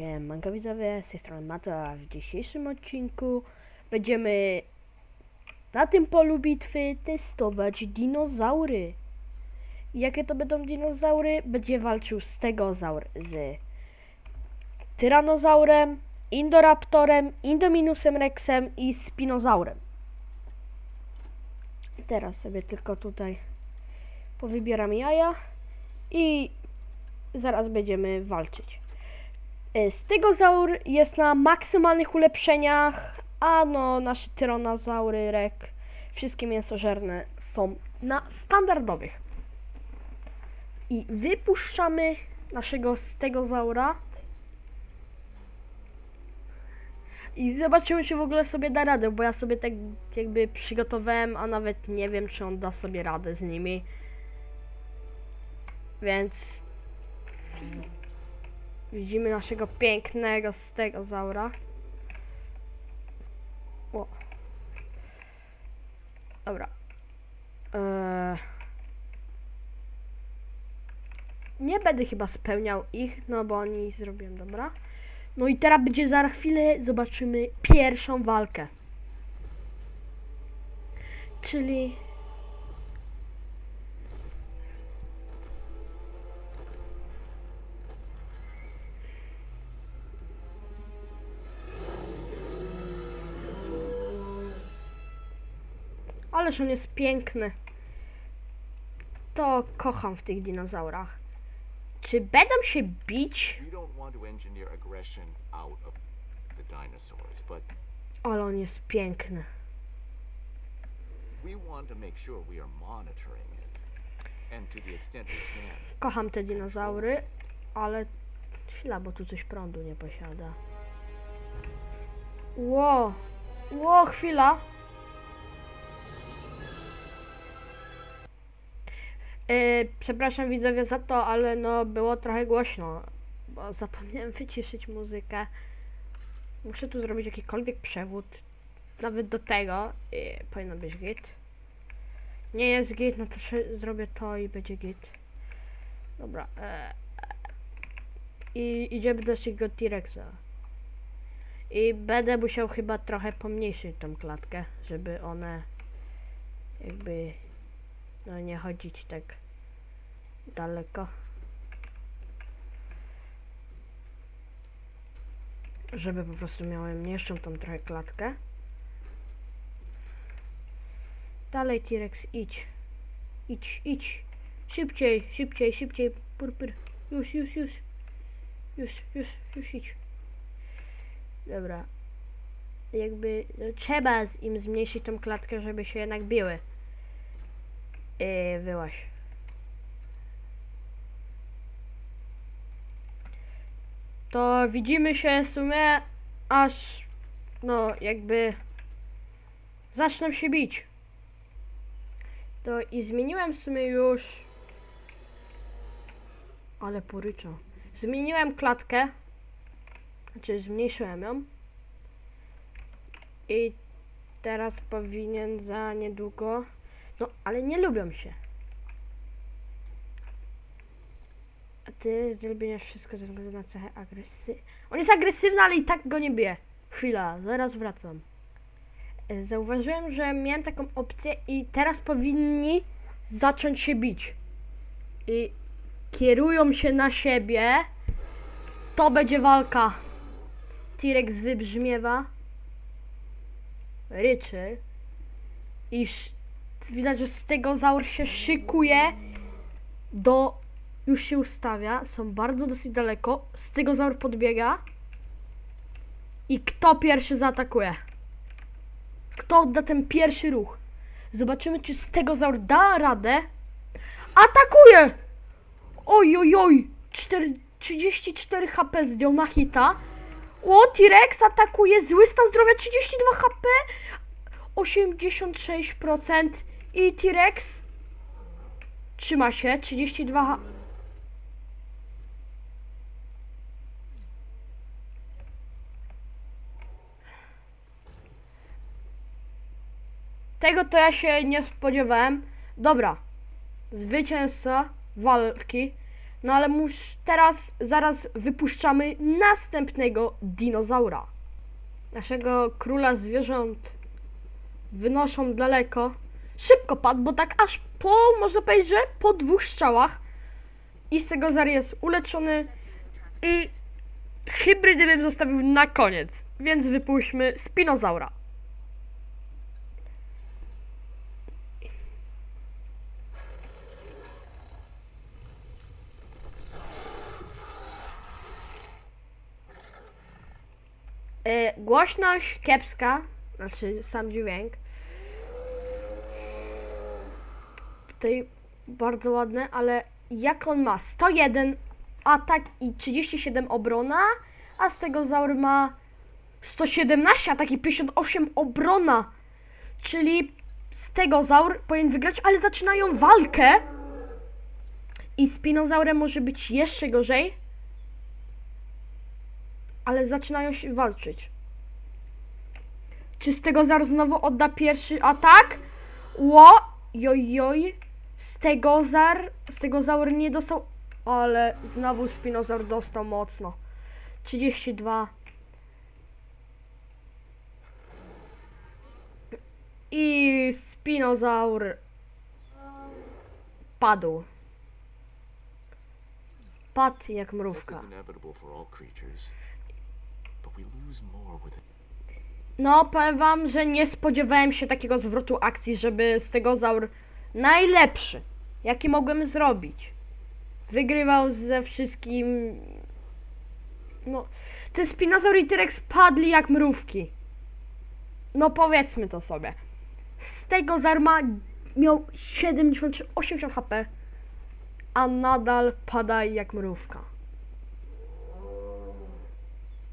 Siemanko widzowie, z tej strony Mato, a w dzisiejszym odcinku będziemy na tym polu bitwy testować dinozaury. Jakie to będą dinozaury? Będzie walczył stegozaur z tyranozaurem, indoraptorem, indominusem rexem i spinozaurem. Teraz sobie tylko tutaj powybieram jaja i zaraz będziemy walczyć. Stegozaur jest na maksymalnych ulepszeniach, a no nasze tyranozaury, rek, wszystkie mięsożerne są na standardowych. I wypuszczamy naszego stegozaura. I zobaczymy, czy w ogóle sobie da radę, bo ja sobie tak jakby przygotowałem, a nawet nie wiem, czy on da sobie radę z nimi. Więc Widzimy naszego pięknego stegozaura. O. Dobra. Eee. Nie będę chyba spełniał ich, no bo oni zrobiłem, dobra. No i teraz będzie za chwilę, zobaczymy pierwszą walkę. Czyli Ależ on jest piękny. To kocham w tych dinozaurach. Czy będą się bić? Ale on jest piękny. Kocham te dinozaury, ale chwila, bo tu coś prądu nie posiada. Ło, ło, chwila. Yy, przepraszam widzowie za to, ale no było trochę głośno, bo zapomniałem wyciszyć muzykę. Muszę tu zrobić jakikolwiek przewód, nawet do tego yy, powinno być git. Nie jest git, no to zrobię to i będzie git. Dobra. E, I idziemy do tego T-Rexa. I będę musiał chyba trochę pomniejszyć tą klatkę, żeby one jakby no nie chodzić tak daleko. Żeby po prostu miały mniejszą tą trochę klatkę. Dalej T-Rex idź. Idź, idź. Szybciej, szybciej, szybciej. Pur, pur. Już, już, już. Już, już, już idź. Dobra. Jakby no, trzeba z im zmniejszyć tą klatkę, żeby się jednak biły. Yy, wyłaś. To widzimy się w sumie aż no jakby zaczną się bić. To i zmieniłem w sumie już. Ale porycza. Zmieniłem klatkę. Znaczy zmniejszyłem ją. I teraz powinien za niedługo. No, ale nie lubią się. Ty zrobisz wszystko ze względu na cechę agresy. On jest agresywny, ale i tak go nie bije. Chwila, zaraz wracam. E, Zauważyłem, że miałem taką opcję i teraz powinni zacząć się bić. I kierują się na siebie. To będzie walka. T-Rex wybrzmiewa. Ryczy. I widać, że stegozaur się szykuje do... Już się ustawia. Są bardzo dosyć daleko. Stegozaur podbiega. I kto pierwszy zaatakuje? Kto odda ten pierwszy ruch? Zobaczymy, czy stegozaur da radę. Atakuje! Oj, oj, oj! 4, 34 HP zdjął na hita. O, T-Rex atakuje. Zły stan zdrowia 32 HP. 86% i T-Rex trzyma się 32 H- Tego to ja się nie spodziewałem. Dobra. Zwycięzca walki No ale mus, teraz zaraz wypuszczamy następnego dinozaura. Naszego króla zwierząt wynoszą daleko. Szybko padł, bo tak aż po, można powiedzieć, że po dwóch strzałach. I z tego zar jest uleczony. I hybrydy bym zostawił na koniec. Więc wypuśćmy spinozaura. E, głośność kiepska, znaczy sam dźwięk. Tutaj bardzo ładne, ale jak on ma 101 atak i 37 obrona, a z tego zaur ma 117 atak i 58 obrona. Czyli z tego zaur powinien wygrać, ale zaczynają walkę. I z Pinozaurem może być jeszcze gorzej. Ale zaczynają się walczyć. Czy z tego zaur znowu odda pierwszy atak? Ło! Joj, Stegozar, Stegozaur nie dostał, ale znowu Spinozaur dostał mocno. 32. I Spinozaur padł. Padł jak mrówka. No, powiem wam, że nie spodziewałem się takiego zwrotu akcji, żeby Stegozaur najlepszy, jaki mogłem zrobić, wygrywał ze wszystkim. No, te Spinozaur i T-Rex padli jak mrówki. No, powiedzmy to sobie. Stegozaur ma, miał 70 czy 80 HP, a nadal pada jak mrówka.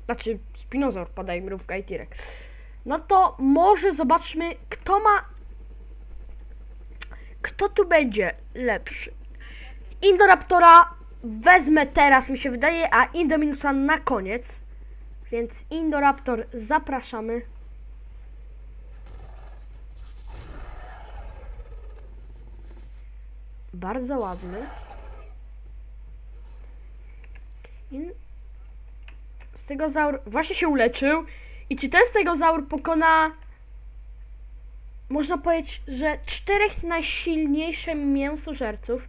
Znaczy, Spinozaur pada jak mrówka i T-Rex. No to może zobaczmy, kto ma. Kto tu będzie lepszy? Indoraptora wezmę teraz, mi się wydaje, a Indominusa na koniec. Więc Indoraptor zapraszamy. Bardzo ładny. In... Stegozaur właśnie się uleczył. I czy ten stegozaur pokona, można powiedzieć, że czterech najsilniejszych mięsożerców,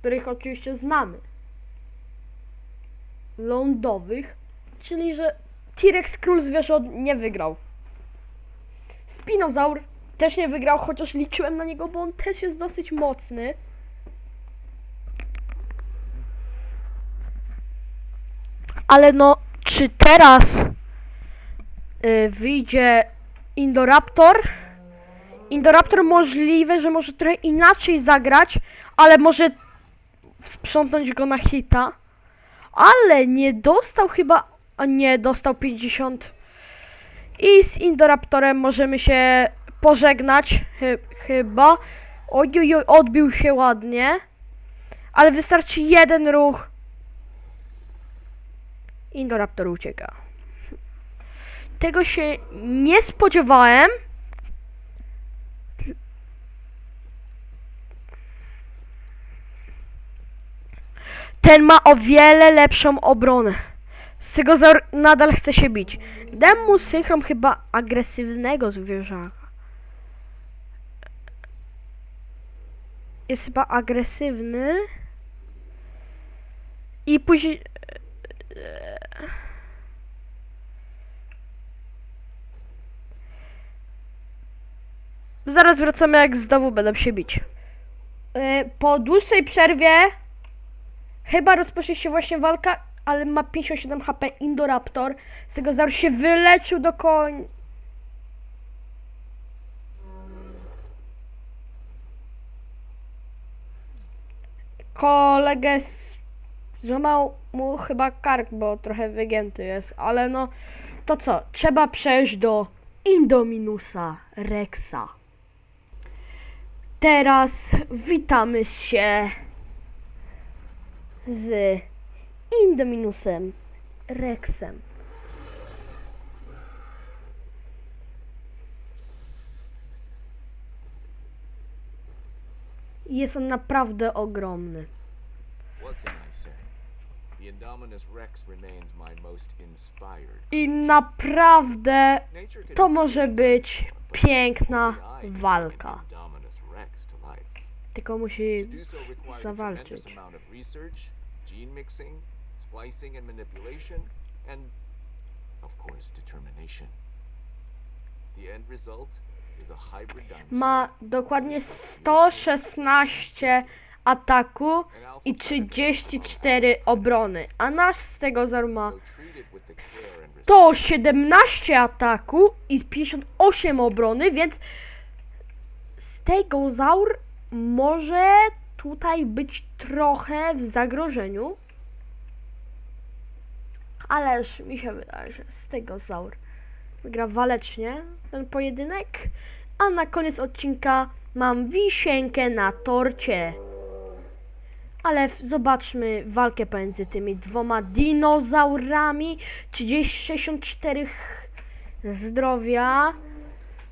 których oczywiście znamy, lądowych, czyli że T-Rex król zwierząt nie wygrał. Spinozaur też nie wygrał, chociaż liczyłem na niego, bo on też jest dosyć mocny. Ale no, czy teraz y, wyjdzie Indoraptor? Indoraptor możliwe, że może trochę inaczej zagrać, ale może sprzątnąć go na hita. Ale nie dostał chyba, a nie, dostał 50. I z Indoraptorem możemy się pożegnać, chy, chyba. Ojoj, odbił się ładnie. Ale wystarczy jeden ruch. Indoraptor ucieka. Tego się nie spodziewałem. Ten ma o wiele lepszą obronę. Stegozaur nadal chce się bić. Dam mu synchron chyba agresywnego zwierzaka. Jest chyba agresywny. I później... Zaraz wracamy, jak znowu będą się bić. Yy, Po dłuższej przerwie chyba rozpocznie się właśnie walka, ale ma 57 HP Indoraptor. Z tego zaraz się wyleczył do koń. Kolegę s- złamał mu chyba kark, bo trochę wygięty jest, ale no to co? Trzeba przejść do Indominusa Rexa. Teraz witamy się z Indominusem Rexem. Jest on naprawdę ogromny. The Indominus Rex remains my most inspired. I naprawdę to może być piękna walka. Tylko musi zawalczyć. amount of research, gene mixing, splicing and manipulation, and, of course, determination. The end result is a hybrid dinosaur. Ma dokładnie 116 ataku i predator 34 obrony, a nasz ma the care and respect 117 ataku i 58 obrony, więc stegozaur może tutaj być trochę w zagrożeniu. Ależ mi się wydaje, że stegozaur wygra walecznie ten pojedynek. A na koniec odcinka mam wisienkę na torcie. Ale zobaczmy walkę pomiędzy tymi dwoma dinozaurami. 30, 64 zdrowia.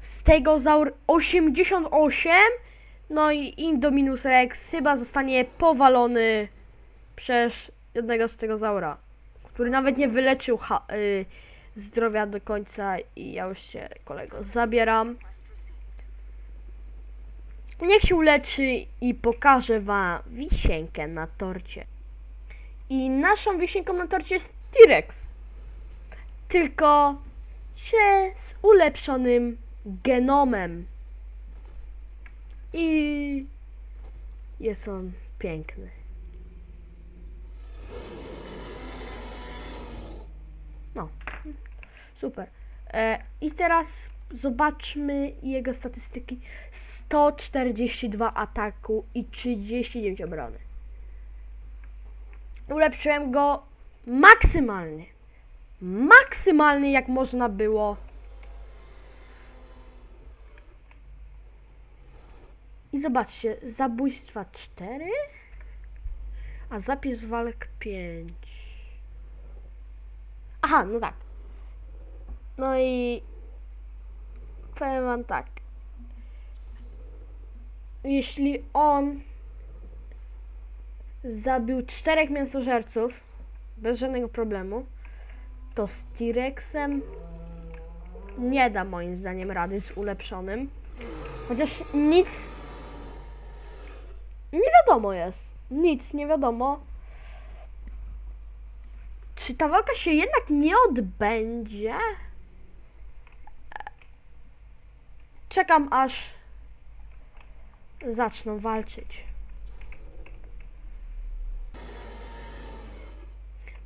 Stegozaur 88. No i Indominus Rex chyba zostanie powalony przez jednego stegozaura, który nawet nie wyleczył ha- y, zdrowia do końca i ja już się kolego zabieram. Niech się uleczy i pokażę wam wisienkę na torcie. I naszą wisienką na torcie jest T-Rex. Tylko, że z ulepszonym genomem. I jest on piękny. No, super. E, I teraz zobaczmy jego statystyki. 142 ataku i 39 obrony. Ulepszyłem go maksymalnie. Maksymalnie jak można było. I zobaczcie, zabójstwa 4, a zapis walk 5. Aha, no tak. No i powiem wam tak. Jeśli on zabił czterech mięsożerców bez żadnego problemu, to z T-Rexem nie da moim zdaniem rady z ulepszonym. Chociaż nic nie wiadomo jest. Nic nie wiadomo. Czy ta walka się jednak nie odbędzie? Czekam aż zaczną walczyć.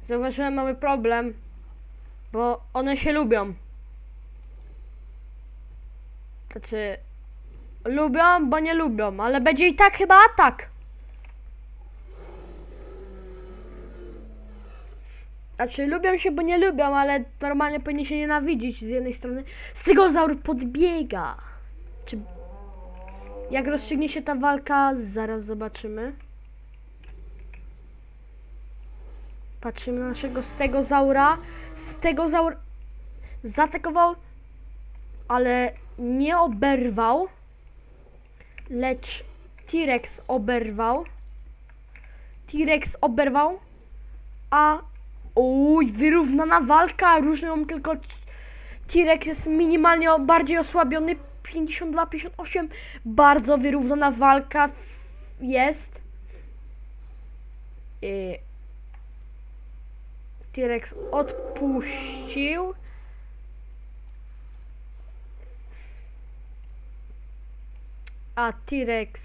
Zauważyłem mały problem, bo one się lubią. Znaczy, lubią, bo nie lubią, ale będzie i tak chyba atak. Znaczy, lubią się, bo nie lubią, ale normalnie powinni się nienawidzić z jednej strony. Stegozaur podbiega. Czy jak rozstrzygnie się ta walka, zaraz zobaczymy. Patrzymy na naszego stegozaura. Stegozaur zaatakował, ale nie oberwał. Lecz T-Rex oberwał. T-Rex oberwał, a Uj, wyrównana walka, różnią tylko T-Rex jest minimalnie bardziej osłabiony, 52-58, bardzo wyrównana walka jest. I T-Rex odpuścił. A T-Rex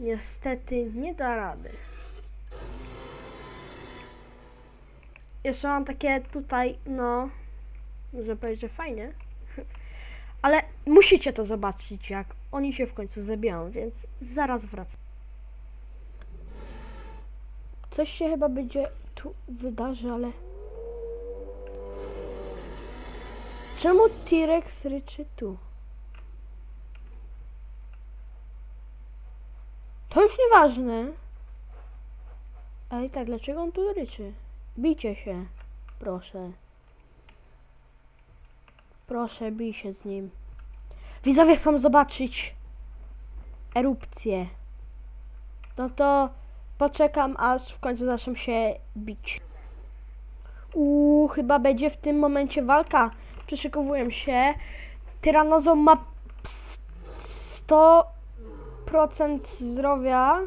niestety nie da rady. Jeszcze mam takie tutaj, no, muszę powiedzieć, że fajnie. Ale musicie to zobaczyć, jak oni się w końcu zabiją, więc zaraz wracam. Coś się chyba będzie tu wydarzy, ale... Czemu T-Rex ryczy tu? To już nieważne. Ale i tak, dlaczego on tu ryczy? Bijcie się, proszę. Proszę, bij się z nim. Widzowie chcą zobaczyć erupcję. No to poczekam, aż w końcu zaczną się bić. Uuu, chyba będzie w tym momencie walka. Przyszykowuję się. Tyranozom ma 100% zdrowia.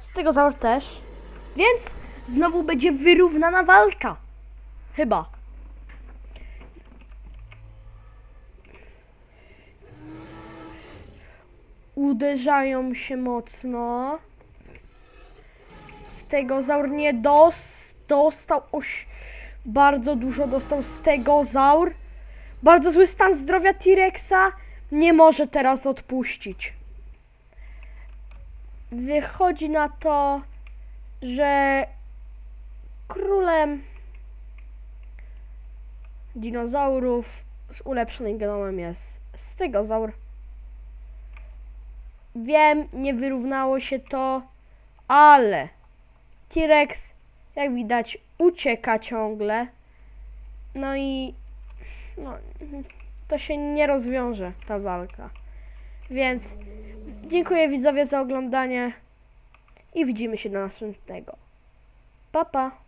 Stegozaur też. Więc znowu będzie wyrównana walka. Chyba. Uderzają się mocno. Stegozaur nie dos, dostał oś, bardzo dużo dostał Stegozaur. Bardzo zły stan zdrowia T-Rexa. Nie może teraz odpuścić. Wychodzi na to, że królem dinozaurów z ulepszonym genomem jest Stegozaur. Wiem, nie wyrównało się to, ale T-Rex, jak widać, ucieka ciągle. No i no, to się nie rozwiąże, ta walka. Więc dziękuję widzowie za oglądanie i widzimy się do następnego. Pa, pa.